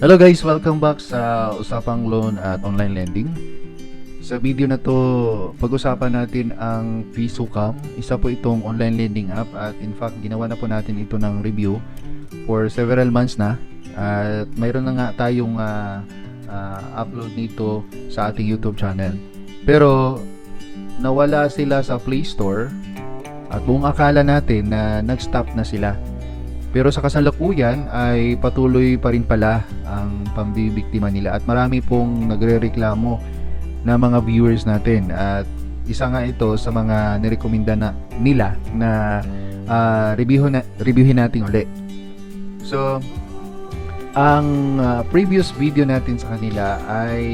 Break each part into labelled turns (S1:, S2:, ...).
S1: Hello guys, welcome back sa Usapang Loan at Online Lending. Sa video na to, pag-usapan natin ang Pisukam. Isa po itong online lending app at in fact, ginawa na po natin ito ng review for several months na. At mayroon na nga tayong ah, ah, upload nito sa ating YouTube channel. Pero nawala sila sa Play Store at buong akala natin na nag-stop na sila. Pero sa kasalukuyan ay patuloy pa rin pala ang pambibiktima nila at marami pong nagrereklamo na mga viewers natin at isa nga ito sa mga nirekomenda na nila na ah, reviewin, na, reviewin natin uli. So, ang ah, previous video natin sa kanila ay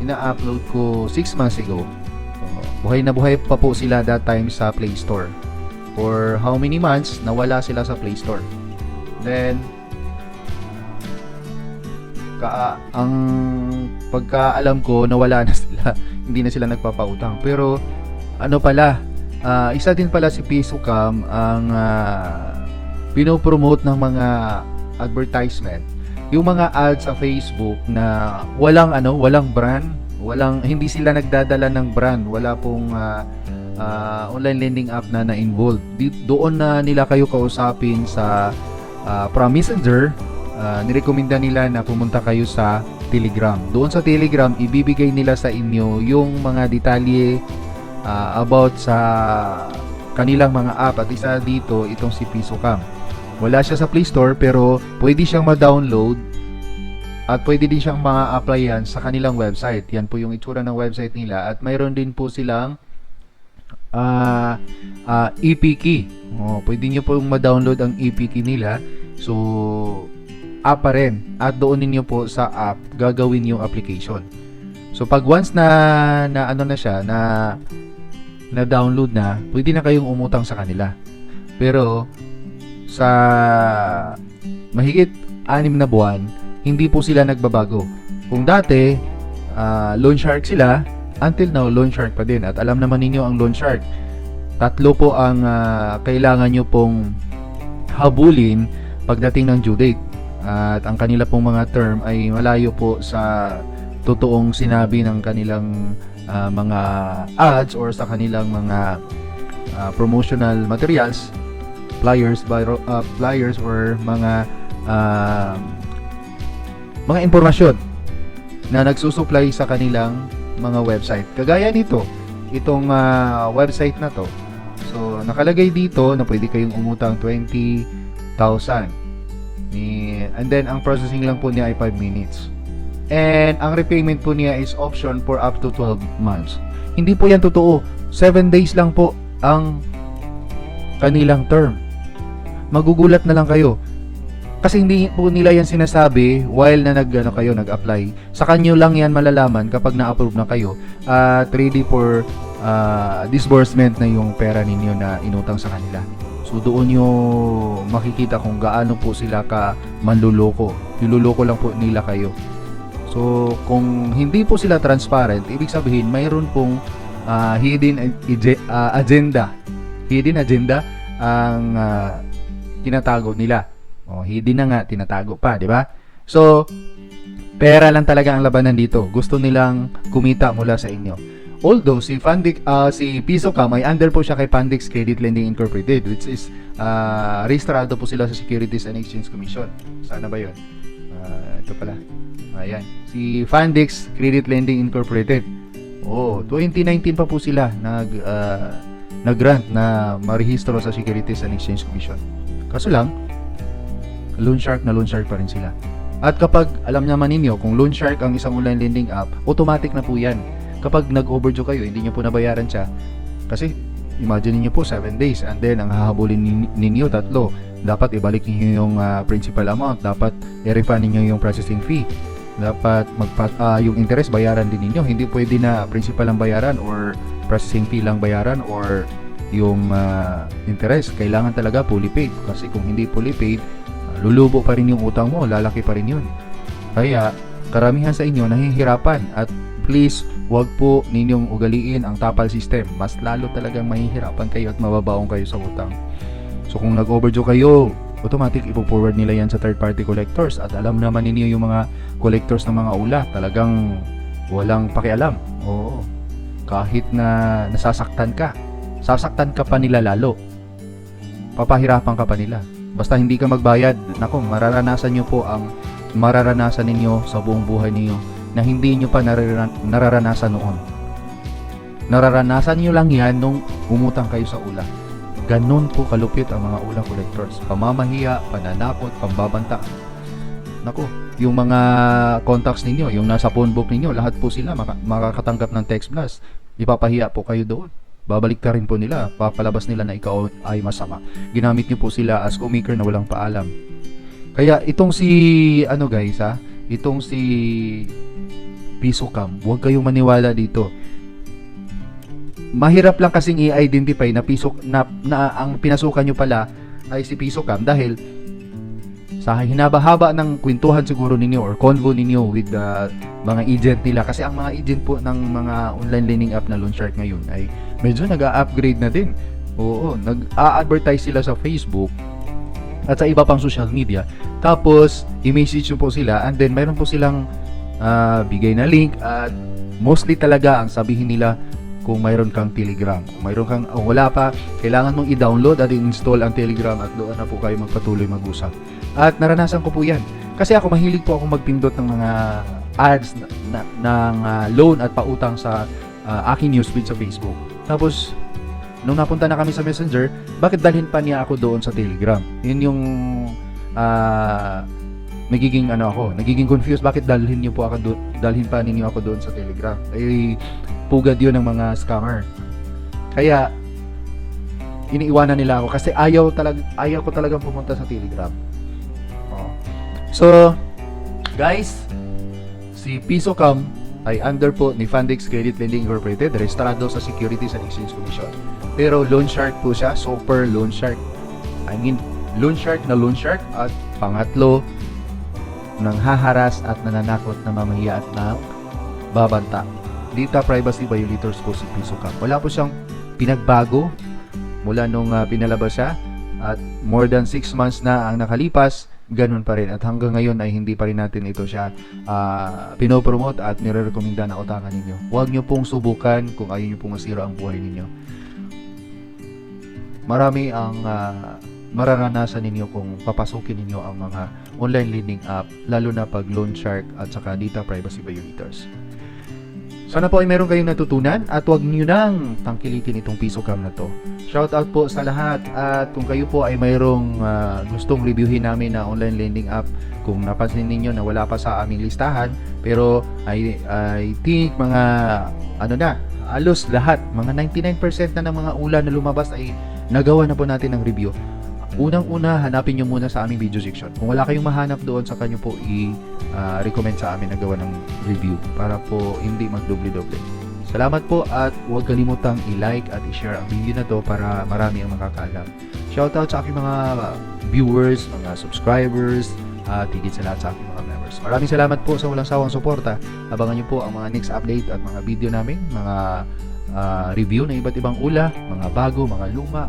S1: ina-upload ko 6 months ago. Buhay na buhay pa po sila that time sa Play Store for how many months nawala sila sa Play Store. Then ka ang pagkaalam ko nawala na sila, hindi na sila nagpapautang. Pero ano pala, ah, isa din pala si Pisukam ang uh, pinopromote ng mga advertisement. Yung mga ads sa Facebook na walang ano, walang brand, walang hindi sila nagdadala ng brand, wala pong ah, ah, online lending app na na-involved. Doon na nila kayo kausapin sa uh, from Messenger, ah, nirekomenda nila na pumunta kayo sa Telegram. Doon sa Telegram, ibibigay nila sa inyo yung mga detalye ah, about sa kanilang mga app. At isa dito, itong si Pisocam. Wala siya sa Play Store pero pwede siyang ma-download at pwede din siyang ma-applyan sa kanilang website. Yan po yung itsura ng website nila at mayroon din po silang ah ah, EP key. Oh, pwede niyo po ma-download ang EP key nila. So, app pa rin. At doon ninyo po sa app gagawin yung application. So, pag once na, na ano na siya, na na download na, pwede na kayong umutang sa kanila. Pero, sa mahigit anim na buwan, hindi po sila nagbabago. Kung dati, ah, loan shark sila, until now, loan shark pa din. At alam naman ninyo ang loan shark. Tatlo po ang ah, kailangan nyo pong habulin pagdating ng due date. At ang kanila pong mga term ay malayo po sa totoong sinabi ng kanilang ah, mga ads or sa kanilang mga ah, promotional materials, flyers, biro- ah, flyers or mga ah, mga impormasyon na nagsusupply sa kanilang mga website. Kagaya nito, itong ah, website na to. So, nakalagay dito na pwede kayong umutang 20,000. Ni and then ang processing lang po niya ay 5 minutes. And ang repayment po niya is option for up to 12 months. Hindi po yan totoo. 7 days lang po ang kanilang term. Magugulat na lang kayo. Kasi hindi po nila yan sinasabi while na nag, ano, kayo nag-apply. Sa kanyo lang yan malalaman kapag na-approve na kayo at ready for ah, disbursement na yung pera ninyo na inutang sa kanila. So doon nyo makikita kung gaano po sila ka manluloko. Niluloko lang po nila kayo. So kung hindi po sila transparent, ibig sabihin mayroon pong ah, hidden ah, agenda. Hidden agenda ang ah, tinatago nila. O, hidden na nga, tinatago pa, di ba? So, pera lang talaga ang labanan dito. Gusto nilang kumita mula sa inyo. Although si Fundix ah, si Pisocam ay under po siya kay Fundix Credit Lending Incorporated which is ah rehistrado po sila sa Securities and Exchange Commission. Sana ba 'yon? Ah, ito pala. Ayan. Si Fundix Credit Lending Incorporated. Oh, 2019 pa po sila nag ah, nag-grant na marehistro sa Securities and Exchange Commission. Kaso lang, loan shark na loan shark pa rin sila. At kapag alam naman ninyo kung loan shark ang isang online lending app, automatic na po 'yan. Kapag nag-overdue kayo, hindi niyo po nabayaran siya. Kasi imagine niyo po 7 days and then ang hahabulin nin- ninyo tatlo. Dapat ibalik niyo yung ah, principal amount, dapat i-refund niyo yung processing fee. Dapat magpa ah, yung interest bayaran din ninyo. Hindi pwede na principal ang bayaran or processing fee lang bayaran or yung ah, interest. Kailangan talaga fully paid kasi kung hindi fully paid, lulubo pa rin yung utang mo, lalaki pa rin yun. Kaya, karamihan sa inyo nahihirapan at please, wag po ninyong ugaliin ang tapal system. Mas lalo talagang mahihirapan kayo at mababaong kayo sa utang. So kung nag-overdue kayo, automatic ipo-forward nila yan sa third party collectors at alam naman ninyo yung mga collectors ng mga ula talagang walang pakialam oo kahit na nasasaktan ka sasaktan ka pa nila lalo papahirapan ka pa nila basta hindi ka magbayad nako mararanasan nyo po ang mararanasan ninyo sa buong buhay ninyo na hindi nyo pa nararan- nararanasan noon nararanasan nyo lang yan nung umutang kayo sa ula Ganon po kalupit ang mga ula collectors. Pamamahiya, pananakot, pambabanta. Nako, yung mga contacts ninyo, yung nasa phone book ninyo, lahat po sila maka- makakatanggap ng text blast. Ipapahiya po kayo doon. Babalik ka rin po nila. Papalabas nila na ikaw ay masama. Ginamit niyo po sila as co-maker na walang paalam. Kaya itong si, ano guys ha, itong si Piso Cam, huwag kayong maniwala dito mahirap lang kasing i-identify na piso na, na ang pinasukan nyo pala ay si Piso Cam dahil sa hinaba-haba ng kwentuhan siguro ninyo or convo ninyo with the mga agent nila kasi ang mga agent po ng mga online lending app na loan shark ngayon ay medyo nag-upgrade na din. Oo, nag-a-advertise sila sa Facebook at sa iba pang social media. Tapos, i-message nyo po sila and then mayroon po silang ah, bigay na link at mostly talaga ang sabihin nila kung mayroon kang Telegram. Kung mayroon kang oh, wala pa, kailangan mong i-download at i-install ang Telegram at doon na po kayo magpatuloy mag-usap. At naranasan ko po 'yan. Kasi ako mahilig po ako magpindot ng mga ads na, na- ng ah, loan at pautang sa ah, aking newsfeed sa Facebook. Tapos nung napunta na kami sa Messenger, bakit dalhin pa niya ako doon sa Telegram? Yun yung ah, nagiging ano ako, nagiging confused bakit dalhin niyo po ako doon, dalhin pa ninyo ako doon sa Telegram. Eh pugad yun ng mga scammer. Kaya, iniiwanan nila ako kasi ayaw talaga ayaw ko talagang pumunta sa Telegram. Oh. So, guys, si Piso Cam ay under po ni Fundex Credit Lending Incorporated, rehistrado sa Securities and Exchange Commission. Pero loan shark po siya, super loan shark. I mean, loan shark na loan shark at pangatlo nang haharas at nananakot na mamahiya at na babanta data privacy violators po si Piso Cam. Wala po siyang pinagbago mula nung ah, pinalabas siya at more than 6 months na ang nakalipas, ganun pa rin. At hanggang ngayon ay hindi pa rin natin ito siya ah, pinopromote at nire-recommenda na utangan ninyo. Huwag nyo pong subukan kung ayaw nyo pong masira ang buhay ninyo. Marami ang ah, mararanasan ninyo kung papasukin ninyo ang mga online lending app, lalo na pag loan shark at saka data privacy violators. Sana po ay meron kayong natutunan at huwag nyo nang tangkilitin itong piso cam na to. Shout out po sa lahat at kung kayo po ay mayroong ah, gustong reviewin namin na online lending app kung napansin ninyo na wala pa sa aming listahan pero I, I think mga ano na halos lahat mga 99% na ng mga ulan na lumabas ay nagawa na po natin ng review unang-una hanapin nyo muna sa aming video section. Kung wala kayong mahanap doon sa kanyo po i-recommend sa amin na gawa ng review para po hindi magdoble-doble. Salamat po at huwag kalimutang i-like at i-share ang video na to para marami ang makakaalam. Shoutout sa aking mga viewers mga subscribers at higit sa lahat sa aking mga members. Maraming salamat po sa walang sawang suporta. Abangan nyo po ang mga next update at mga video namin mga ah, review ng iba't ibang ula mga bago, mga luma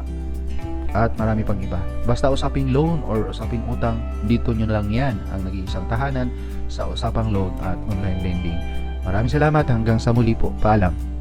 S1: at marami pang iba. Basta usaping loan or usaping utang, dito nyo lang yan ang nag-iisang tahanan sa usapang loan at online lending. Maraming salamat hanggang sa muli po. Paalam.